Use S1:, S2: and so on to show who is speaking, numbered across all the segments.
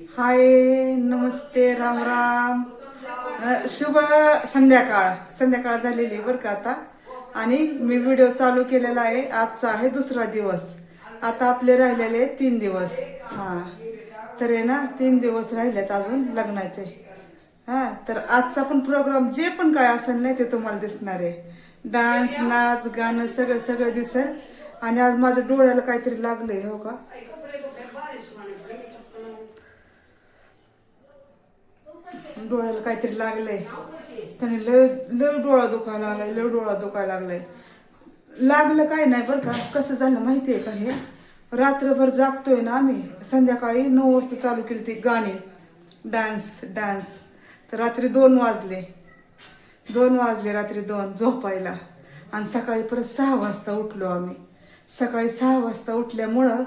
S1: हाय नमस्ते राम राम. शुभ संध्याकाळ. संध्याकाळ झालेली आहे बरं का आता. आणि मी व्हिडिओ चालू केलेला आहे. आजचा आहे दुसरा दिवस. आता आपले राहिलेले तीन दिवस. हा. तर आहे ना तीन दिवस राहिलेत अजून लग्नाचे. हा तर आजचा पण प्रोग्राम जे पण काय असेल नाही ते तुम्हाला दिसणार आहे. डान्स नाच गाणं सगळं सगळं दिसेल. आणि आज माझ्या डोळ्याला काहीतरी लागलंय हो का? डोळ्याला काहीतरी लागलंय. त्याने लय लय डोळा दुखायला लागलाय लय डोळा दुखायला लागलाय. लागलं काय नाही बरं का? कसं झालं माहिती आहे का हे? रात्रभर जागतोय ना आम्ही. संध्याकाळी नऊ वाजता चालू केली ती गाणी. डान्स डान्स तर रात्री दोन वाजले. दोन वाजले रात्री दोन झोपायला. आणि सकाळी परत सहा वाजता उठलो आम्ही. सकाळी सहा वाजता उठल्यामुळं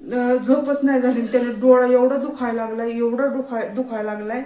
S1: झोपच नाही झाली. त्याला त्याने डोळा एवढा दुखायला लागलाय एवढा दुखाय दुखायला लागलाय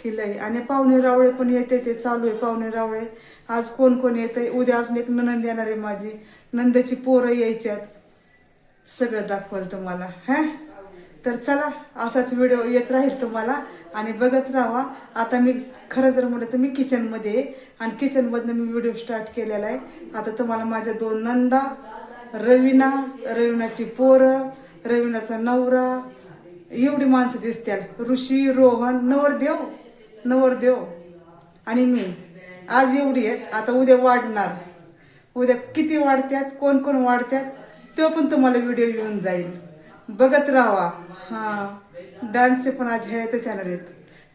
S1: की लय. आणि पाहुणे रावळे पण येते ते चालू आहे पाहुणे रावळे. आज कोण कोण येते उद्या अजून एक ननंद येणार आहे माझी. नंदाची पोरं यायच्यात. सगळं दाखवाल तुम्हाला हा? तर चला असाच व्हिडिओ येत राहील तुम्हाला आणि बघत राहा. आता मी खरं जर म्हटलं तर मी किचनमध्ये आहे आणि किचनमधनं मी व्हिडिओ स्टार्ट केलेला आहे. आता तुम्हाला माझ्या दोन नंदा रवीना रवीनाची पोरं रवीनाचा नवरा. एवढी माणसं दिसतात ऋषी रोहन नवरदेव नवरदेव आणि मी. आज एवढी आहेत. आता उद्या वाढणार. उद्या किती वाढत्यात? कोण कोण वाढत्यात? तो पण तुम्हाला व्हिडिओ येऊन जाईल. बघत राहा. हां. डान्सचे पण आज हे तर चॅनल आहेत.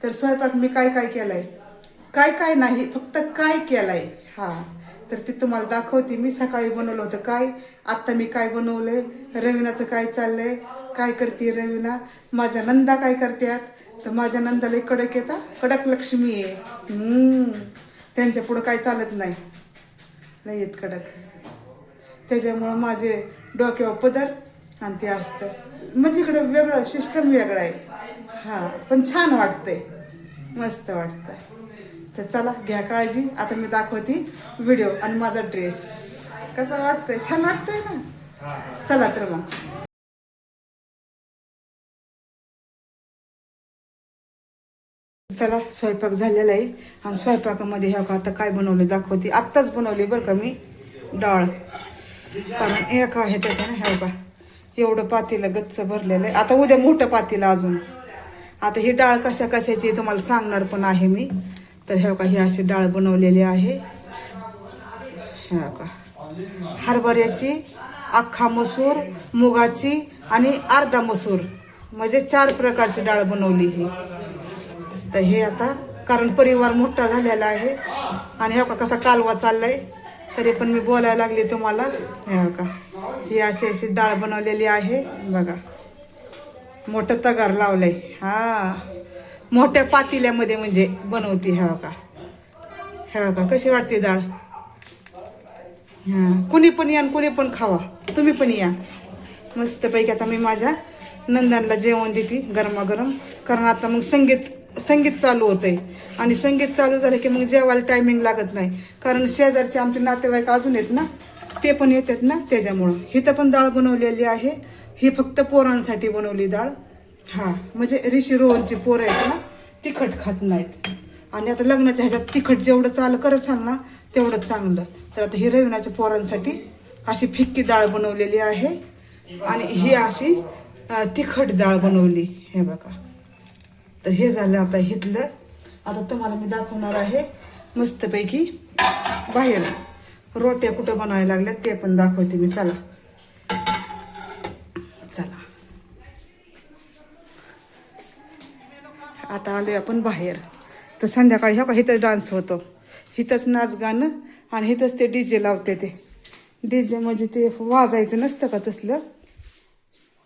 S1: तर स्वयंपाक मी काय काय केलाय? काय काय नाही फक्त काय केलाय? हां. तर ते तुम्हाला दाखवते मी. सकाळी बनवलं होतं काय आत्ता मी काय बनवलंय रवीनाचं काय चाललंय काय करते रवीना? माझ्या नंदा काय करतात तर माझ्या नंदाला एक कडक येतात कडक लक्ष्मी आहे. त्यांच्या पुढं काय चालत नाही. नाही येत कडक. त्याच्यामुळं माझे डोक्यावर पदर आणि ते असतं. म्हणजे इकडं वेगळं सिस्टम वेगळं आहे. हां पण छान वाटतंय. मस्त वाटतं तर चला घ्या काळजी. आता मी दाखवते व्हिडिओ आणि माझा ड्रेस कसा वाटतोय? छान वाटतंय ना? चला तर मग. चला स्वयंपाक झालेला आहे. आणि स्वयंपाकामध्ये ह्या का आता काय बनवले दाखवते. आत्ताच बनवले बरं का मी डाळ. कारण का ह्याच्यात आहे ना ह्या का एवढं पातेलं गच्च भरलेलं आहे. आता उद्या मोठं पातीला अजून. आता ही डाळ कशा कशाची तुम्हाला सांगणार पण आहे मी. तर ह्या का ही अशी डाळ बनवलेली आहे. ह्या का हरभऱ्याची अख्खा मसूर मुगाची आणि अर्धा मसूर. म्हणजे चार प्रकारची डाळ बनवली ही. तर हे आता कारण परिवार मोठा झालेला आहे. आणि ह्या का कसा कालवा चाललाय. तरी पण मी बोलायला लागली तुम्हाला. ह्या का ही अशी अशी डाळ बनवलेली आहे. बघा. मोठं तगार लावलंय. हा. मोठ्या पातिल्यामध्ये म्हणजे बनवते ह्या का ह्या का कशी वाटते डाळ? हा कुणी पण या आणि कुणी पण खावा. तुम्ही पण या. मस्तपैकी आता मी माझ्या नंदनला जेवण देते गरमागरम. कारण आता मग संगीत संगीत चालू होतंय. आणि संगीत चालू झालं की मग जेवायला टायमिंग लागत नाही. कारण शेजारचे आमचे नातेवाईक अजून आहेत ना ते पण येतात ना त्याच्यामुळं. हिथं पण डाळ बनवलेली आहे. ही फक्त पोरांसाठी बनवली डाळ. हा म्हणजे ऋषी रोहनची पोरं आहेत ना तिखट खात नाहीत. आणि आता लग्नाच्या ह्याच्यात तिखट जेवढं चाल करत चाल ना तेवढं चांगलं. तर आता ही रविनाच्या पोरांसाठी अशी फिक्की डाळ बनवलेली आहे. आणि ही अशी तिखट डाळ बनवली. हे बघा. तर हे झालं आता हिथलं आता तुम्हाला मी दाखवणार आहे मस्तपैकी बाहेर. रोट्या कुठं बनवायला लागल्या ते पण दाखवते मी. चला. आता आलोय आपण बाहेर. तर संध्याकाळी ह्या का इथं डान्स होतो. हिथंच नाच गाणं आणि इथंच ते डी जे लावते ते. डी जे म्हणजे ते वाजायचं नसतं का तसलं?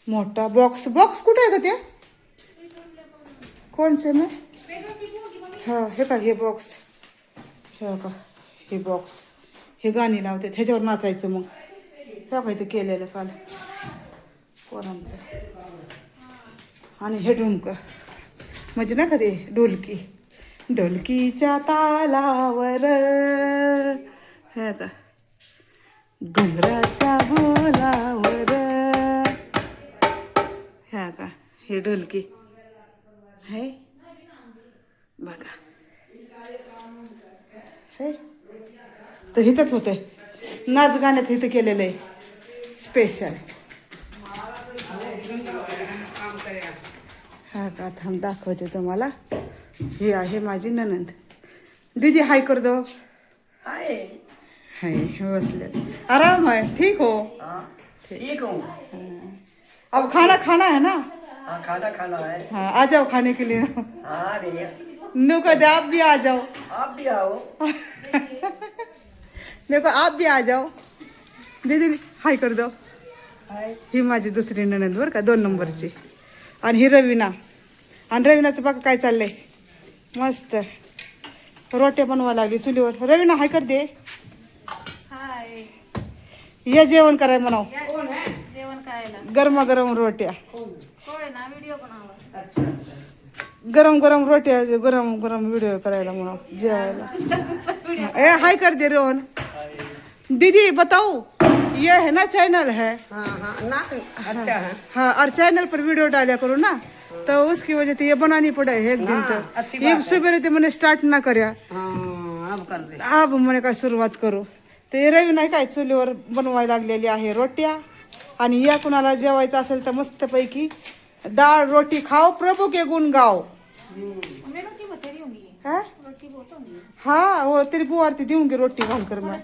S1: मोठा बॉक्स बॉक्स कुठे आहे का ते? कोण से में हे का हे बॉक्स हे का हे बॉक्स हे गाणी लावते ह्याच्यावर नाचायचं मग. हे का इथं केलेलं काल. कोणाचं आणि हे ढुमकं. म्हणजे ना का ते ढोलकी? ढोलकीच्या तालावर. हे का घुंगराच्या बोलावर. ह्या का हे ढोलकी. हे? बघा. हे? तर इथंच होतंय. नाच गाण्याचं इथं केलेलं आहे. स्पेशल का थांब दाखवते तुम्हाला. ही आहे माझी ननंद. दीदी हाय कर दो.
S2: हाय.
S1: हाय बसले. आराम है ठीक हो.
S2: हाँ ठीक. हूँ.
S1: अब खाना खाना है ना?
S2: हाँ खाना खाना है.
S1: हाँ आ जाओ खाने के लिए.
S2: हाँ रे.
S1: नो कहते आप भी आ जाओ.
S2: आप भी आओ.
S1: देखो आप भी आ जाओ. दीदी हाय कर दो.
S2: हाय.
S1: ही माझी दुसरी ननंद बरं का दोन नंबरची. आणि ही रवीना. आणि रवीनाचं बघा काय चाललंय. मस्त. रोट्या बनवा लागली चुलीवर. रवीना हाय कर दे.
S3: हाय.
S1: ये जेवण कराय म्हणाव.
S3: जेवण करायला.
S1: गरमागरम रोट्या.
S3: होय ना व्हिडिओ बनवला
S2: अच्छा अच्छा
S1: गरम गरम रोट्या गरम गरम व्हिडिओ करायला म्हणाव जेवायला. ए हाय कर दे रोहन. दीदी बताओ ये है ना चैनल है.
S2: हाँ हाँ ना. अच्छा है.
S1: हाँ और चैनल पर वीडियो डाला करो ना. तो उसकी वजह से ये बनानी पड़े है एक दिन
S2: हाँ, अच्छी
S1: ये सुबह ते मैंने स्टार्ट ना कर्या।
S2: हाँ अब कर दे।
S1: अब म्हणे काय सुरुवात करू। ते रवी नाही काय चुलीवर बनवायला लागलेली आहे रोट्या। आणि या कुणाला जेवायचं असेल तर मस्तपैकी डाळ रोटी खाओ प्रभू के गुण गाओ। हाँ? हाँ वो तेरी बुआ आरती दूंगी रोटी घाल कर मैं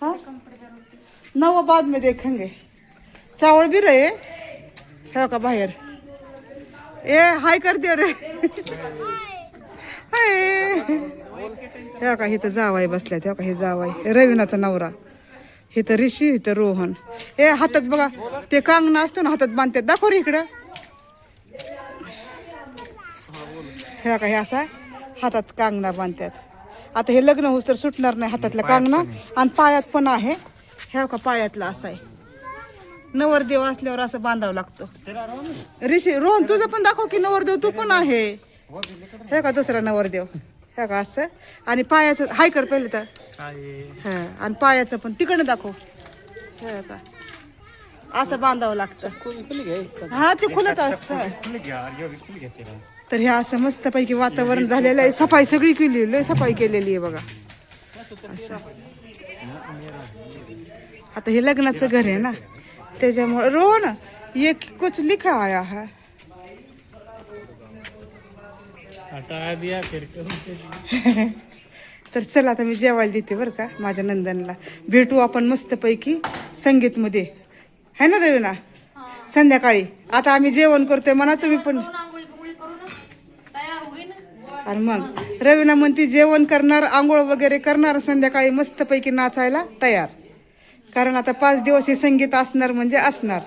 S1: हाँ।
S3: कम पड़ जाए रोटी।
S1: ना वो बाद में देखेंगे। चावल भी रहे। है का बाहेर। ए हाय कर दे रे. हाय. हे का इथं जावाय बसल्यात हे का हे जावाय रवीनाचा नवरा. इथं ऋषी इथं रोहन. ए हातात बघा ते कांगणं असतो ना हातात बांधतात. दाखव रे इकडं. हे का हे असा हातात कांगणा बांधतात. आता हे लग्न होस तर सुटणार नाही हातातलं कांगणं. आणि पायात पण आहे. हे का पायातलं असं आहे. नवरदेव असल्यावर असं बांधावं लागतं. ऋषी रोहन तुझं पण दाखव की नवरदेव तू पण आहे. हे का दुसरा नवरदेव? हे का असं? आणि पायाचं हाय कर पहिले तर. हा आणि पायाचं पण तिकडनं दाखव. हे का? असं बांधावं लागतं. हा ते खुलत असतं. तर हे असं मस्तपैकी वातावरण झालेलं आहे. सफाई सगळी केली लय सफाई केलेली आहे बघा. आता हे लग्नाचं घर आहे ना. त्याच्यामुळे रो ना ये कुछ लिखा आया है.
S4: हटा दिया फिर
S1: तर चला आता मी जेवायला देते बरं का माझ्या नंदनला. भेटू आपण मस्तपैकी संगीतमध्ये. है ना रवीना? संध्याकाळी. आता आम्ही जेवण करतोय म्हणा तुम्ही पण. आणि मग रवीना म्हणती जेवण करणार आंघोळ वगैरे करणार संध्याकाळी मस्तपैकी नाचायला तयार. कारण आता पाच दिवस हे संगीत असणार म्हणजे असणार.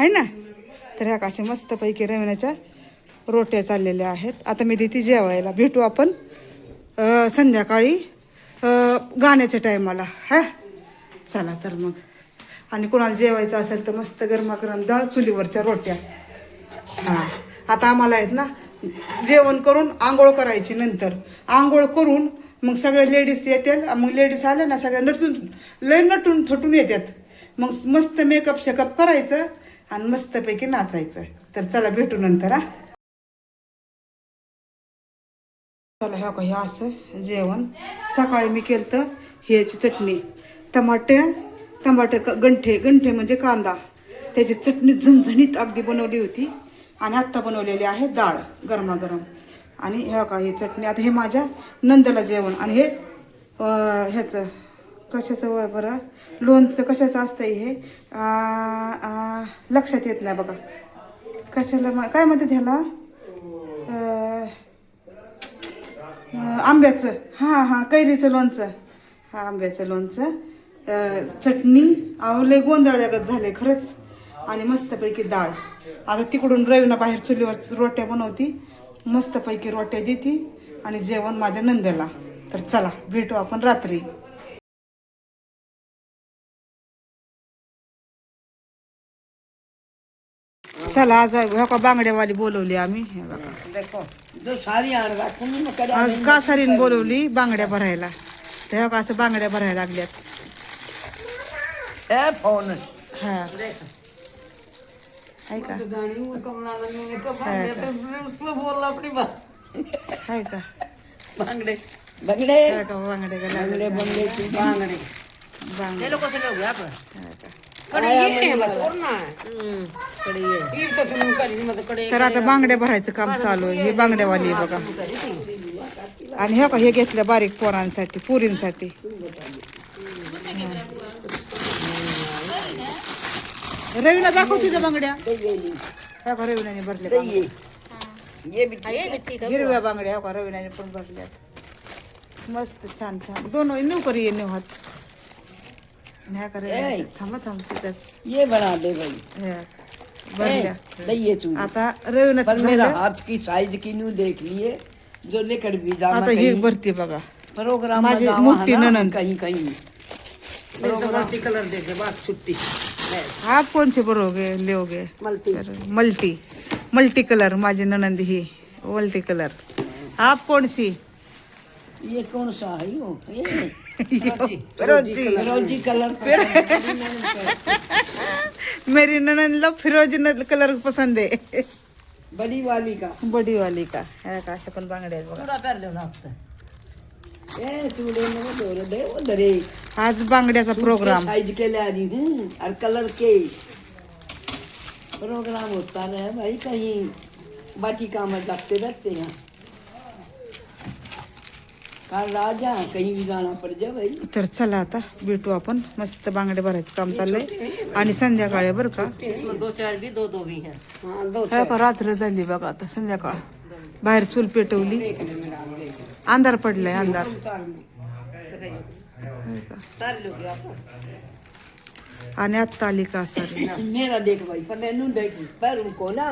S1: आहे ना? तर ह्या काशा मस्तपैकी रवीनाच्या रोट्या चाललेल्या आहेत. आता मी देते जेवायला. भेटू आपण संध्याकाळी गाण्याच्या टायमाला. हा? चला तर मग. आणि कोणाला जेवायचं असेल तर मस्त गरमागरम डाळ चुलीवरच्या रोट्या. हा. आता आम्हाला आहेत ना जेवण करून आंघोळ करायची नंतर. आंघोळ करून मग सगळे लेडीज येतात मग लेडीज आल्या ना सगळ्या नटून लय नटून थटून येतात. मग मस्त मेकअप शेकअप करायचं आणि मस्तपैकी नाचायचं. तर चला भेटू नंतर हा. चला ह्या का हे असं जेवण. सकाळी मी केलं तर ह्याची चटणी. टमाटे टमाटे क- गंठे गंठे म्हणजे कांदा. त्याची चटणी झणझणीत अगदी बनवली होती. आणि आत्ता बनवलेली आहे डाळ गरमागरम. आणि ह्या का ही चटणी. आता हे माझ्या नंदला जेवण. आणि हे ह्याचं कशाचं बरं? लोणचं कशाचं असतं हे? लक्षात येत नाही बघा. कशाला मा- काय म्हणतात ह्याला? आंब्याचं. हां हां कैरीचं लोणचं. हां आंब्याचं लोणचं. चटणी. अहो लय झाले खरंच. आणि मस्तपैकी डाळ. आता तिकडून रवीना बाहेर चुलीवर रोट्या बनवती. मस्तपैकी रोट्या देती आणि जेवण माझ्या नंदेला तर चला भेटू आपण रात्री. चला आज ह्या का बांगड्यावाली बोलवली आम्ही? हे आज कासारीन बोलवली बांगड्या भरायला. तेव्हा का असं बांगड्या भरायला लागल्यात. हा. आहे का? आहे का
S2: बांगड़े. बांगड़े.
S1: आहे का? बांगडे का
S2: बांगड़े बांगड़े. तू बांगड़े.
S1: बांगडे
S3: लोक कसं लोक आपण
S2: है
S1: तर आता बांगड्या भरायचं काम चालू आहे. ही बांगड्यावाली आहे बघा. आणि हे का हे घेतलं बारीक पोरांसाठी पुरींसाठी. रवीना दाखव तुझ्या बांगड्या. ह्या का रवीनाने भरल्या बांगड्या. हिरव्या बांगड्या ह्या का रवीनाने पण भरल्यात मस्त छान छान. दोन नेऊ करी ये नेऊ हात? ह्या का थांबा थांब तिथंच
S2: ये बना दे भाई
S1: ह्या. भरल्या.
S2: दइए तू
S1: आता रवीनाचं
S2: पर मेरा
S1: झालं.
S2: हाथ की साइज की न्यू देख लिए जो लेकर भी जाना
S1: आता ही
S2: कहीं.
S1: भरती बघा.
S2: प्रोग्राम
S1: माझी
S2: में जावा
S1: मोठी
S2: है ना,
S1: नणंद.
S2: कहीं कहीं. मल्टी कलर देखे बात छुट्टी
S1: आप कौन से भरोगे लोगे
S2: मल्टी।
S1: मल्टी। मल्टी कलर माझी ननंद ही मल्टी कलर. आप कौन सी?
S2: ये कौन सा है? यो ये।
S1: रोजी।
S2: रोजी कलर।
S1: मेरी ननंद ला फिरोजी कलर पसंद है।
S2: बड़ी वाली का।
S1: बडी वाली का। ह्या का पण बांगड्या बघा। आज बांगड्याचा प्रोग्राम
S2: साइज के ले आ रही हूँ और कलर के. प्रोग्राम होता रहे भाई कहीं बाटिका में जाते रहते हैं काल राजा कहीं भी जाना पड़ जाए भाई
S1: तर चला आता भेटू आपण. मस्त बांगडे भरायचं काम चाललंय. आणि संध्याकाळी बरं का?
S3: दो चार भी दो दो भी हैं
S2: हाँ
S1: रात्र झाली बघा आता संध्याकाळ. बाहेर चूल पेटवली. अंधार पडलाय अंधार. आणि आत्ता आली का सारी
S2: मेरा देख भाई पर मैनू देख पर उनको ना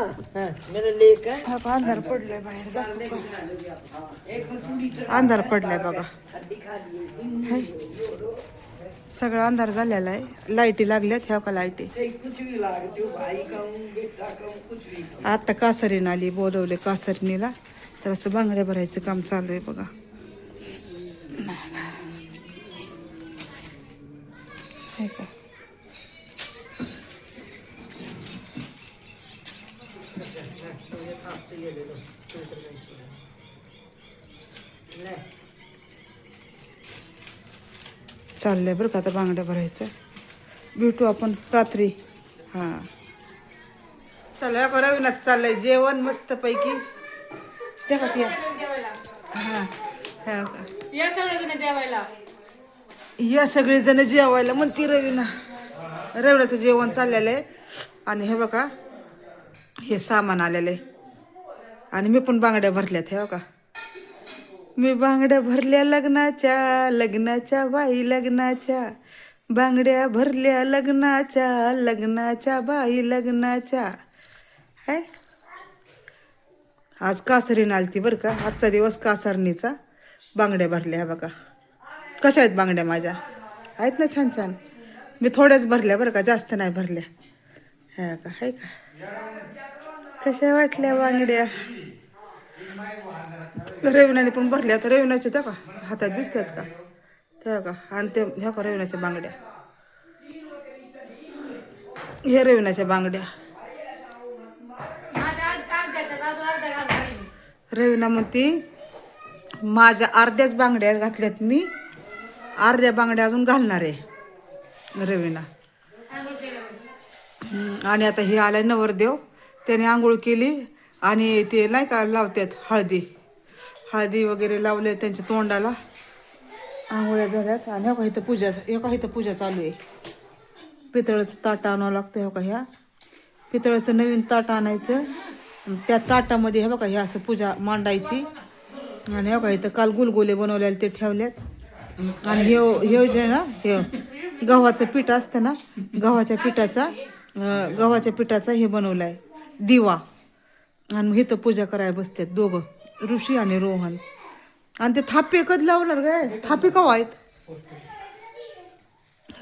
S2: मेरा लेक है
S1: हा का अंधार पडलाय बाहेर जा. अंधार पडलाय बघा.
S2: दिए
S1: सगळा अंधार झालेला आहे. लाईटी लागल्यात ह्या का लाईटी?
S2: कुछ भी लागते हो भाई कहूँ बेटा कहूँ कुछ भी
S1: आता कासरीन आली बोलवले कासरणीला तर असं बांगड्या भरायचं काम चालू आहे बघा. चाललंय बरं का आता बांगड्या भरायचं. भेटू आपण रात्री. हां. चला बरं विनात चाललंय. जेवण मस्त त्या का त्या हां हा.
S3: या सगळेजण जेवायला.
S1: या सगळे जण जेवायला म्हणती रवीना रवीनाचं जेवण चाललेलं आहे. आणि हे बघा हे सामान आलेलं आहे. आणि मी पण बांगड्या भरल्यात हे बघा. मी बांगड्या भरल्या लग्नाच्या लग्नाच्या बाई लग्नाच्या. बांगड्या भरल्या लग्नाच्या लग्नाच्या बाई लग्नाच्या. है आज कासरीन आलती बरं का? आजचा दिवस कासारणीचा. बांगड्या भरल्या बघा. कशा आहेत बांगड्या माझ्या? आहेत ना छान छान. मी थोड्याच भरल्या बरं का? जास्त नाही भरल्या. ह्या का आहे का? कशा वाटल्या बांगड्या? रविनाने पण भरल्या तर रविनाच्या त्या का? हातात दिसतात का? त्या का आणि ते ह्या का रेवणाच्या बांगड्या? हे रेवणाच्या बांगड्या
S3: माझ्या अर्ध्याच्या अजून अर्ध्या घालणार
S1: रवीना म्हणते माझ्या अर्ध्याच बांगड्या घातल्यात मी अर्ध्या बांगड्या अजून घालणार आहे. रवीना. आणि आता हे आलाय नवरदेव. त्याने आंघोळ केली आणि ते नाही का लावतात हळदी. हळदी वगैरे लावले त्यांच्या तोंडाला. आंघोळ्या झाल्यात आणि हो का इथं पूजा हो का इथं पूजा चालू आहे. पितळाचं ताट आणावं लागतं हो का ह्या. पितळाचं नवीन ताट आणायचं. त्या ताटामध्ये हे बघा हे असं पूजा मांडायची. आणि हे बघा इथं काल गुलगुले बनवलेले ते ठेवल्यात आणि हे हे जे ना हे गव्हाचं पीठ असतं ना गव्हाच्या पिठाचा गव्हाच्या पिठाचा हे बनवलं आहे दिवा. आणि मग इथं पूजा करायला बसतात दोघं ऋषी आणि रोहन. आणि ते थापे कधी लावणार काय थापे कवा आहेत?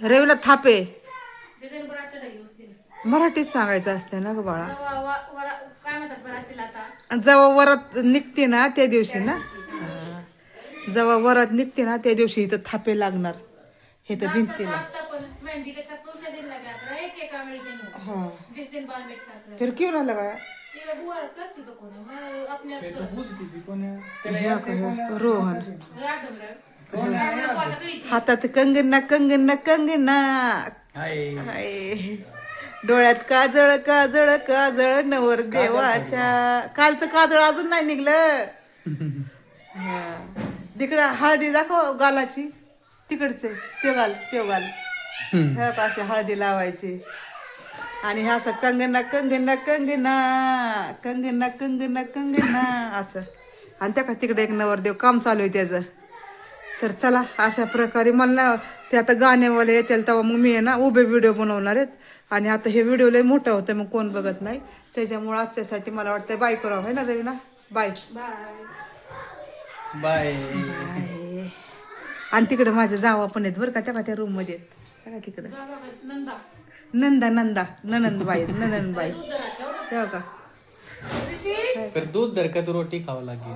S1: रवीला थापे. मराठीत सांगायचं असतं ना ग बाळा?
S3: काय म्हणतात बरं तिला आता?
S1: जेव्हा वरात निघते ना त्या दिवशी ना? हा. जेव्हा वरात निघते ना त्या दिवशी इथं थापे लागणार. हे तर भिंतीला.
S3: आता पण मेहंदी त्याचा पैसे दिला लागला एक एका वेळेस गई थी
S1: हाँ.
S3: जिस दिन बाल में खा
S1: फिर क्यों ना लगाया?
S3: ये बुआ करती तो कौन है मैं अपने आप तो
S1: ह्या का ह्या? रोहन. हातात कंगना कंगना कंगना. हाय. डोळ्यात काजळ काजळ काजळ नवर देवाच्या. कालचं काजळ अजून नाही निघलं. तिकडं हळदी दाखव गालाची. तिकडचे ते गाल ते गाल. ह्या का अशी हळदी लावायची. आणि हे असं कंगना कंगना कंगना कंगना कंगना कंगना असं. आणि त्या का तिकडे एक नवरदेव काम चालू आहे त्याचं. तर चला अशा प्रकारे मला ते आता गाण्यावाले येतील तेव्हा मग मी आहे ना उभे व्हिडिओ बनवणार आहेत. आणि आता हे व्हिडिओ लय मोठं होतं मग कोण बघत नाही. त्याच्यामुळे आजच्यासाठी मला वाटतं बाय करावं आहे ना रवीना? बाय
S4: बाय
S1: बाय आणि तिकडे माझ्या जावा पण आहेत बरं का त्या का त्या रूममध्ये आहेत. का तिकडे.
S3: नंदा
S1: नंदा नंदा ननंदबाई ननंदबाई. तेव्हा का?
S4: दूध धर का तू रोटी खावं लागेल.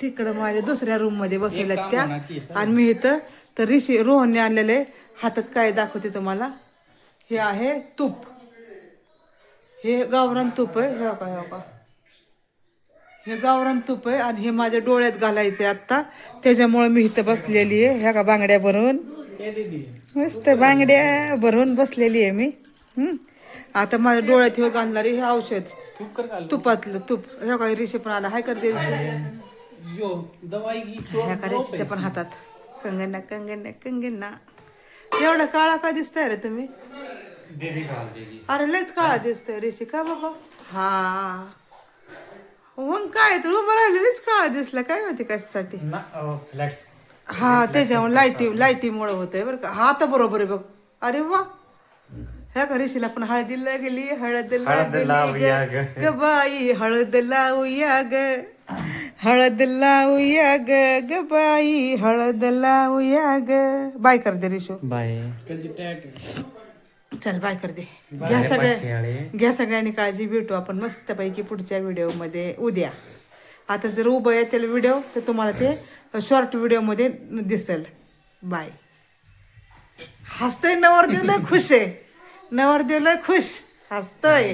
S1: तिकडं माझ्या दुसऱ्या रूममध्ये बसवल्यात
S4: काम
S1: त्या. आणि मी इथं तर ऋषी रोहनने आणलेले हातात काय दाखवते तुम्हाला? हे आहे तूप. हे गावरान तूप आहे. हे का हे का हे गावरान तूप आहे आणि हे माझ्या डोळ्यात घालायचे आता त्याच्यामुळे मी इथं बसलेली आहे. ह्या का बांगड्या भरून. मस्त बांगड्या भरून बसलेली आहे मी. हम्म. आता माझ्या डोळ्यात हे घालणारे हे औषध.
S4: कर
S1: तुपातलं तूप. हे काय ऋषी पण आला. हाय
S4: तो
S1: ह्या करायच्या पण हातात. कंगना कंगना कंगना एवढा काळा का दिसताय रे तुम्ही? अरे लयच काळा दिसतोय ऋषी का बाबा. हा. मग काय तर उभं राहिलेलीच काळा दिसला. काय माहिती कशासाठी? हा त्याच्यामुळे लाईटी लाईटीमुळे होतंय बरं का. हा आता बरोबर आहे बघ. अरे वा. ह्या का ऋषीला पण हळदीला गेली हळद लागली ग. ग. बाई हळद लावूया ग. हळद लावूया ग ग बाई हळद लावूया ग. बाय कर दे ऋषू.
S5: बाय.
S1: चल बाय कर दे. घ्या सगळ्या घ्या सगळ्यांनी काळजी भेटू आपण मस्तपैकी पुढच्या व्हिडिओमध्ये. उद्या. आता जर उभं येतील व्हिडिओ तर तुम्हाला ते शॉर्ट व्हिडिओमध्ये दिसेल. बाय हसतोय नवरदेव लय खुश आहे. नवरदेव लय खुश. हसतोय.